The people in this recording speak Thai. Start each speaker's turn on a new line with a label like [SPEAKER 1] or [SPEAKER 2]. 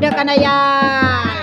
[SPEAKER 1] เดอร์กัญยา